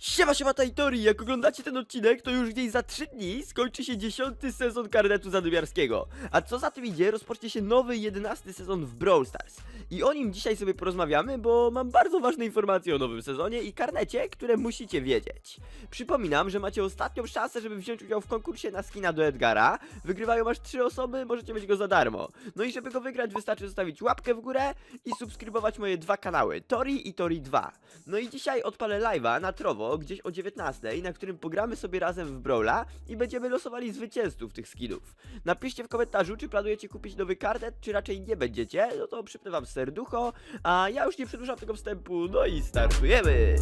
Siema, siema, Tajtori! Jak oglądacie ten odcinek, to już gdzieś za 3 dni skończy się 10 sezon karnetu zadymiarskiego. A co za tym idzie, rozpocznie się nowy 11 sezon w Brawl Stars. I o nim dzisiaj sobie porozmawiamy, bo mam bardzo ważne informacje o nowym sezonie i karnecie, które musicie wiedzieć. Przypominam, że macie ostatnią szansę, żeby wziąć udział w konkursie na skina do Edgara. Wygrywają aż 3 osoby, możecie mieć go za darmo. No i żeby go wygrać, wystarczy zostawić łapkę w górę i subskrybować moje dwa kanały, Tori i Tori 2. No i dzisiaj odpalę live'a na Gdzieś o 19, na którym pogramy sobie razem w Brawla i będziemy losowali zwycięzców tych skinów. Napiszcie w komentarzu, czy planujecie kupić nowy karnet, czy raczej nie będziecie, no to przypnę wam serducho, a ja już nie przedłużam tego wstępu, no i startujemy!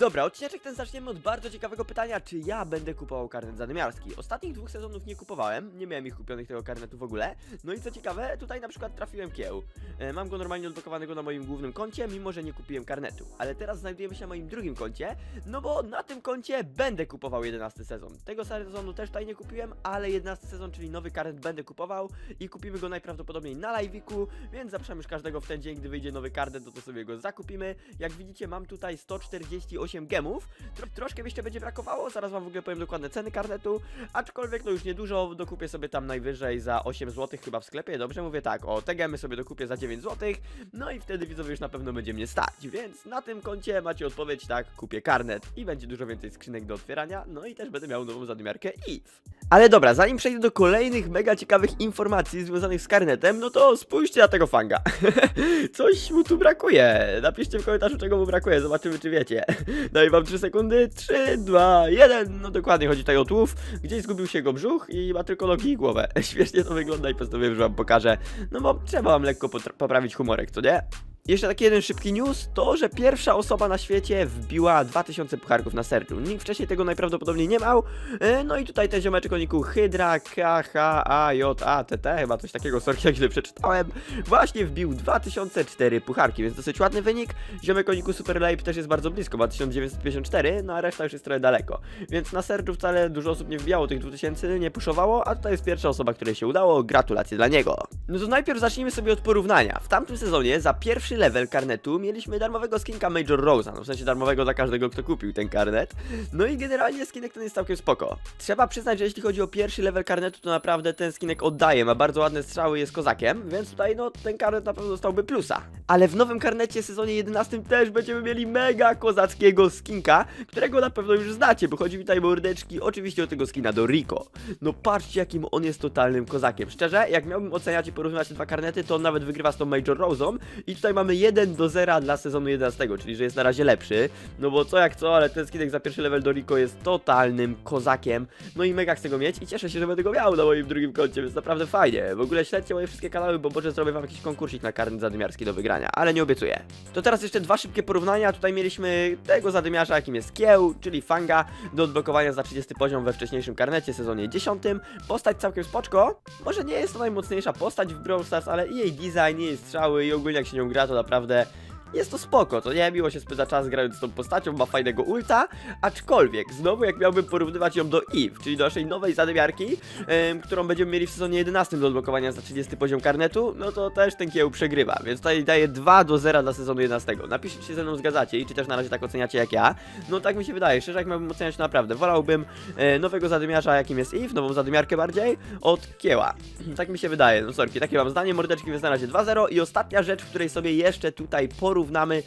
Dobra, odcineczek ten zaczniemy od bardzo ciekawego pytania, czy ja będę kupował karnet zadymiarski. Ostatnich dwóch sezonów nie kupowałem, nie miałem ich kupionych tego karnetu w ogóle. No i co ciekawe, tutaj na przykład trafiłem kieł. E, mam go normalnie odblokowanego na moim głównym koncie, mimo że nie kupiłem karnetu. Ale teraz znajdujemy się na moim drugim koncie, no bo na tym koncie będę kupował 11 sezon. Tego sezonu też tutaj nie kupiłem, ale 11 sezon, czyli nowy karnet będę kupował i kupimy go najprawdopodobniej na live'iku, więc zapraszam już każdego w ten dzień, gdy wyjdzie nowy karnet, no to sobie go zakupimy. Jak widzicie, mam tutaj 148 gemów. Tro troszkę jeszcze będzie brakowało, zaraz wam w ogóle powiem dokładne ceny karnetu, aczkolwiek no już niedużo, dokupię sobie tam najwyżej za 8 zł chyba w sklepie, dobrze mówię tak, o te gemy sobie dokupię za 9 zł, no i wtedy widzowie już na pewno będzie mnie stać, więc na tym koncie macie odpowiedź tak, kupię karnet i będzie dużo więcej skrzynek do otwierania, no i też będę miał nową zadymiarkę EVE. Ale dobra, zanim przejdę do kolejnych mega ciekawych informacji związanych z karnetem, no to spójrzcie na tego fanga. Coś mu tu brakuje. Napiszcie w komentarzu, czego mu brakuje, zobaczymy, czy wiecie. Daj wam 3 sekundy. 3, 2, 1. No dokładnie, chodzi tutaj o tłów. Gdzieś zgubił się jego brzuch i ma tylko nogi i głowę. Świetnie to wygląda i postanowiłem, że wam pokażę. No bo trzeba wam lekko poprawić humorek, co nie? Jeszcze taki jeden szybki news, to że pierwsza osoba na świecie wbiła 2000 pucharków na sercu. Nikt wcześniej tego najprawdopodobniej nie miał. E, No i tutaj ten ziomeczek o niku Hydra, K, H, A, J, A, T, T, chyba coś takiego, sorry, jak źle przeczytałem, właśnie wbił 2004 pucharki, więc dosyć ładny wynik. Ziomek o niku Super Live też jest bardzo blisko, ma 1954, no a reszta już jest trochę daleko. Więc na sercu wcale dużo osób nie wbijało tych 2000, nie puszowało, a tutaj jest pierwsza osoba, której się udało, gratulacje dla niego. No to najpierw zacznijmy sobie od porównania. W tamtym sezonie za pierwszy level karnetu mieliśmy darmowego skinka Major Rosa, no w sensie darmowego dla każdego, kto kupił ten karnet. No i generalnie skinek ten jest całkiem spoko. Trzeba przyznać, że jeśli chodzi o pierwszy level karnetu, to naprawdę ten skinek oddaje, ma bardzo ładne strzały, jest kozakiem, więc tutaj no ten karnet na pewno dostałby plusa. Ale w nowym karnecie sezonie 11 też będziemy mieli mega kozackiego skinka, którego na pewno już znacie, bo chodzi mi tutaj mordeczki, oczywiście o tego skina do Rico. No patrzcie jakim on jest totalnym kozakiem. Szczerze, jak miałbym oceniać i porównywać te dwa karnety, to on nawet wygrywa z tą Major Rose'ą i tutaj mamy 1 do 0 dla sezonu 11, czyli że jest na razie lepszy. No bo co jak co, ale ten skinek za pierwszy level do Rico jest totalnym kozakiem. No i mega chcę go mieć i cieszę się, że będę go miał na moim drugim koncie, więc naprawdę fajnie. W ogóle śledźcie moje wszystkie kanały, bo może zrobię wam jakiś konkursik na karnet zadymiarski do wygrania, ale nie obiecuję. To teraz jeszcze dwa szybkie porównania. Tutaj mieliśmy tego zadymiarza, jakim jest Kieł, czyli Fanga, do odblokowania za 30 poziom we wcześniejszym karnecie, sezonie 10. Postać całkiem spoczko. Może nie jest to najmocniejsza postać w Brawl Stars, ale i jej design, i jej strzały, i ogólnie jak się nią gra, to naprawdę jest to spoko, to nie miło się spędza czas grając z tą postacią, ma fajnego ulta, aczkolwiek znowu jak miałbym porównywać ją do Eve, czyli do naszej nowej zadymiarki, em, którą będziemy mieli w sezonie 11 do odblokowania za 30 poziom karnetu, no to też ten kieł przegrywa, więc tutaj daję 2 do 0 dla sezonu 11. Napiszcie, czy się ze mną zgadzacie i czy też na razie tak oceniacie jak ja. No tak mi się wydaje, szczerze jak miałbym oceniać naprawdę, wolałbym e, nowego zadymiarza jakim jest Eve, nową zadymiarkę bardziej, od kieła. tak mi się wydaje, no sorki, takie mam zdanie, mordeczki więc na razie 2-0 i ostatnia rzecz, w której sobie jeszcze tutaj porównamy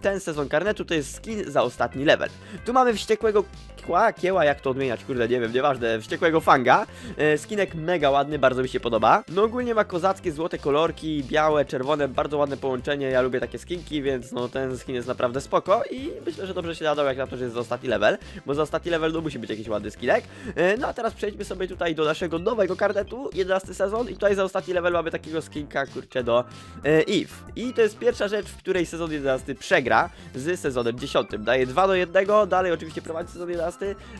ten sezon karnetu, to jest skin za ostatni level. Tu mamy wściekłego kła, kieła, jak to odmieniać, kurde, nie wiem, nieważne, wściekłego fanga. E, skinek mega ładny, bardzo mi się podoba. No ogólnie ma kozackie złote kolorki, białe, czerwone, bardzo ładne połączenie, ja lubię takie skinki, więc no ten skin jest naprawdę spoko i myślę, że dobrze się nadał jak na to, że jest za ostatni level, bo za ostatni level no musi być jakiś ładny skinek. E, no a teraz przejdźmy sobie tutaj do naszego nowego karnetu, 11 sezon i tutaj za ostatni level mamy takiego skinka, kurczę, do e, Eve. I to jest pierwsza rzecz, w której sezon 11 przegra z sezonem 10. Daje 2 do 1, dalej oczywiście prowadzi sezon 11,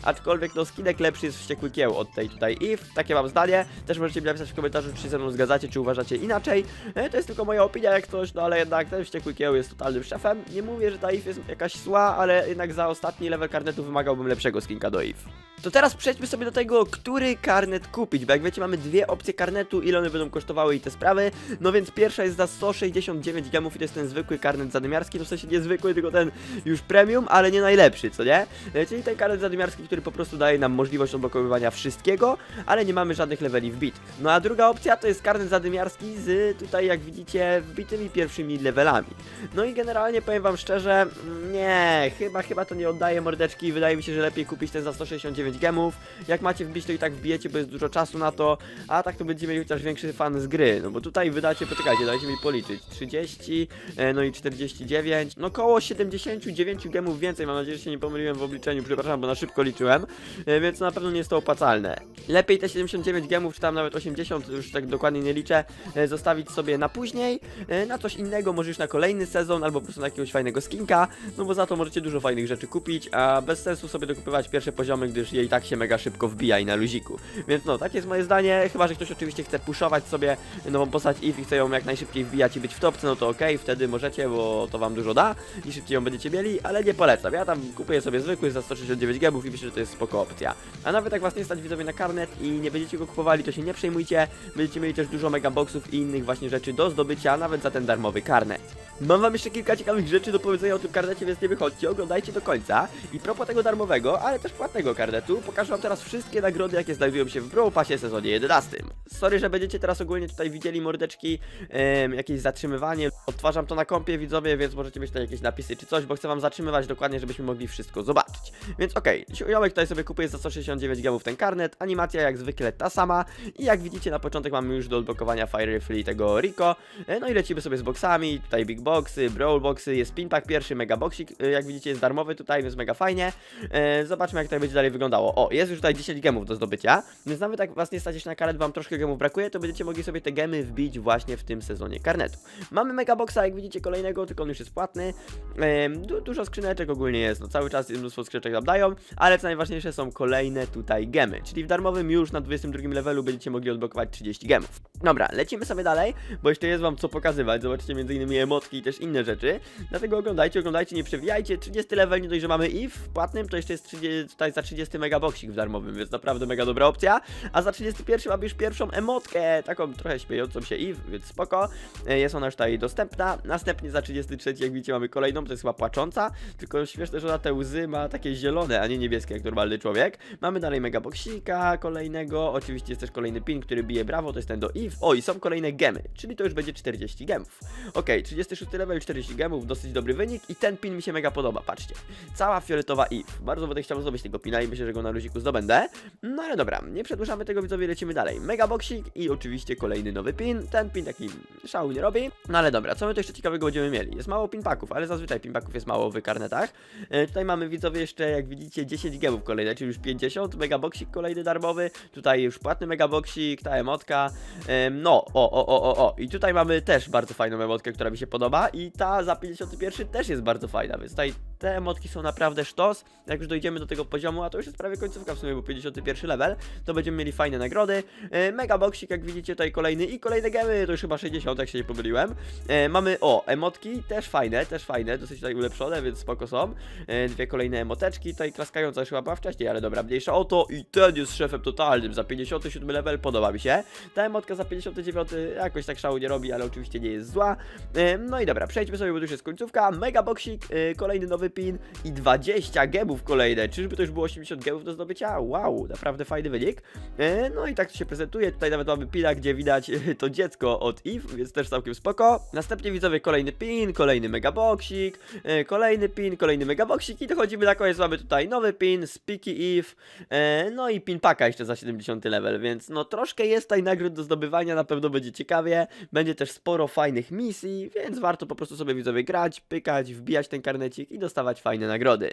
aczkolwiek no skinek lepszy jest wściekły kieł od tej tutaj Eve, takie mam zdanie. Też możecie mi napisać w komentarzu, czy się ze mną zgadzacie, czy uważacie inaczej. E, to jest tylko moja opinia jak coś, no ale jednak ten wściekły kieł jest totalnym szefem. Nie mówię, że ta Eve jest jakaś zła, ale jednak za ostatni level karnetu wymagałbym lepszego skinka do Eve. To teraz przejdźmy sobie do tego, który karnet kupić, bo jak wiecie mamy dwie opcje karnetu, ile one będą kosztowały i te sprawy. No więc pierwsza jest za 169 gemów i to jest ten zwykły karnet zadymiarski, no w sensie nie zwykły, tylko ten już premium, ale nie najlepszy, co nie? E, Czyli ten karnet zadymiarski, który po prostu daje nam możliwość odblokowywania wszystkiego, ale nie mamy żadnych leveli wbitych. No a druga opcja to jest karnet zadymiarski z tutaj jak widzicie wbitymi pierwszymi levelami. No i generalnie powiem wam szczerze, nie, chyba, chyba to nie oddaje mordeczki, wydaje mi się, że lepiej kupić ten za 169 gemów. Jak macie wbić, to i tak wbijecie, bo jest dużo czasu na to, a tak to będziemy mieli chociaż większy fan z gry, no bo tutaj wydacie, poczekajcie, dajcie mi policzyć, 30, e, no i 49, no koło 79 gemów więcej, mam nadzieję, że się nie pomyliłem w obliczeniu, przepraszam, bo na szybko liczyłem, e, więc na pewno nie jest to opłacalne. Lepiej te 79 gemów, czy tam nawet 80, już tak dokładnie nie liczę, e, zostawić sobie na później, na coś innego, może już na kolejny sezon, albo po prostu na jakiegoś fajnego skinka, no bo za to możecie dużo fajnych rzeczy kupić, a bez sensu sobie dokupywać pierwsze poziomy, gdyż je i tak się mega szybko wbija i na luziku. Więc no, takie jest moje zdanie, chyba, że ktoś oczywiście chce puszować sobie nową postać if i chce ją jak najszybciej wbijać i być w topce, no to okej, wtedy możecie, bo to wam dużo da i szybciej ją będziecie mieli, ale nie polecam. Ja tam kupuję sobie zwykły za 169 gemów i myślę, że to jest spoko opcja. A nawet jak was nie stać widzowie na karnet i nie będziecie go kupowali, to się nie przejmujcie, będziecie mieli też dużo megaboxów i innych właśnie rzeczy do zdobycia, nawet za ten darmowy karnet. Mam wam jeszcze kilka ciekawych rzeczy do powiedzenia o tym karnecie, więc nie wychodźcie, oglądajcie do końca. I propos tego darmowego, ale też płatnego karnetu, pokażę wam teraz wszystkie nagrody, jakie znajdują się w Brawl Passie sezonie 11. Sorry, że będziecie teraz ogólnie tutaj widzieli mordeczki, jakieś zatrzymywanie. Odtwarzam to na kompie, widzowie, więc możecie mieć tutaj jakieś napisy czy coś, bo chcę wam zatrzymywać dokładnie, żebyśmy mogli wszystko zobaczyć. Więc okej, okay, Jomek tutaj sobie kupuje za 169 gemów ten karnet, animacja jak zwykle ta sama i jak widzicie na początek mamy już do odblokowania Fire Rifle tego Rico, E, no i lecimy sobie z boxami, tutaj big boxy, brawl boxy, jest pinpack pierwszy, mega boxik, e, jak widzicie jest darmowy tutaj, więc mega fajnie. E, zobaczmy jak to będzie dalej wyglądało. O, jest już tutaj 10 gemów do zdobycia, więc nawet jak was nie stać na karnet, wam troszkę gemów brakuje, to będziecie mogli sobie te gemy wbić właśnie w tym sezonie karnetu. Mamy mega boxa, jak widzicie kolejnego, tylko on już jest płatny. Du dużo skrzyneczek ogólnie jest, no cały czas mnóstwo skrzyneczek nam dają, ale co najważniejsze są kolejne tutaj gemy, czyli w darmowym już na 22 levelu będziecie mogli odblokować 30 gemów. Dobra, lecimy sobie dalej, bo jeszcze jest wam co pokazywać, zobaczycie innymi emotki i też inne rzeczy, dlatego oglądajcie, oglądajcie, nie przewijajcie, 30 level, nie dość, że mamy i w płatnym, to jeszcze jest 30, tutaj za 30 megaboxik w darmowym, więc naprawdę mega dobra opcja, a za 31 mamy już pierwszą emotkę, taką trochę śmiejącą się i więc spoko, E, jest ona już tutaj dostępna, następnie za 33 jak widzicie mamy kolejną, to jest chyba płacząca, tylko śmieszne, że ona te łzy ma takie zielone, a nie niebieskie jak normalny człowiek, mamy dalej megaboxika kolejnego, oczywiście jest też kolejny pin, który bije brawo, to jest ten do if, o i są kolejne gemy, czyli to już będzie 40 gemów. Okej, 36 level, 40 gemów, dosyć dobry wynik i ten pin mi się mega podoba, patrzcie. Cała fioletowa if. Bardzo będę chciał zdobyć tego pina i myślę, że go na luziku zdobędę. No ale dobra, nie przedłużamy tego widzowie, lecimy dalej. Mega boxik i oczywiście kolejny nowy pin. Ten pin taki szału nie robi. No ale dobra, co my tu jeszcze ciekawego będziemy mieli? Jest mało pinpaków, ale zazwyczaj pinpaków jest mało w karnetach. E, tutaj mamy widzowie jeszcze, jak widzicie, 10 gemów kolejne, czyli już 50. Mega boxik kolejny darmowy. Tutaj już płatny mega boxik, ta emotka. Em, no, o, o, o, o, o. I tutaj mamy też bardzo fajną emotkę, która mi się podoba. I ta za 51 też jest bardzo fajna, więc tutaj te emotki są naprawdę sztos. Jak już dojdziemy do tego poziomu, a to już jest prawie końcówka w sumie, bo 51 level, to będziemy mieli fajne nagrody. E, mega boxik, jak widzicie, tutaj kolejny i kolejne gemy, to już chyba 60, jak się nie pomyliłem. E, mamy, o, emotki, też fajne, też fajne, dosyć tutaj ulepszone, więc spoko są. E, dwie kolejne emoteczki, tutaj klaskająca już chyba była wcześniej, ale dobra, mniejsza o to. I ten jest szefem totalnym, za 57 level, podoba mi się. Ta emotka za 59 jakoś tak szału nie robi, ale oczywiście nie jest zła. E, no i dobra, przejdźmy sobie, bo już jest końcówka. Mega boxik, e, kolejny nowy pin i 20 gemów kolejne. Czyżby to już było 80 gemów do zdobycia? Wow, naprawdę fajny wynik. E, no i tak to się prezentuje. Tutaj nawet mamy pina, gdzie widać e, to dziecko od Eve, więc też całkiem spoko. Następnie widzowie kolejny pin, kolejny megaboxik, e, kolejny pin, kolejny megaboxik i dochodzimy na koniec. Mamy tutaj nowy pin, Speaky Eve, no i pin paka jeszcze za 70 level, więc no troszkę jest tutaj nagród do zdobywania, na pewno będzie ciekawie. Będzie też sporo fajnych misji, więc warto po prostu sobie widzowie grać, pykać, wbijać ten karnecik i dostawać fajne nagrody.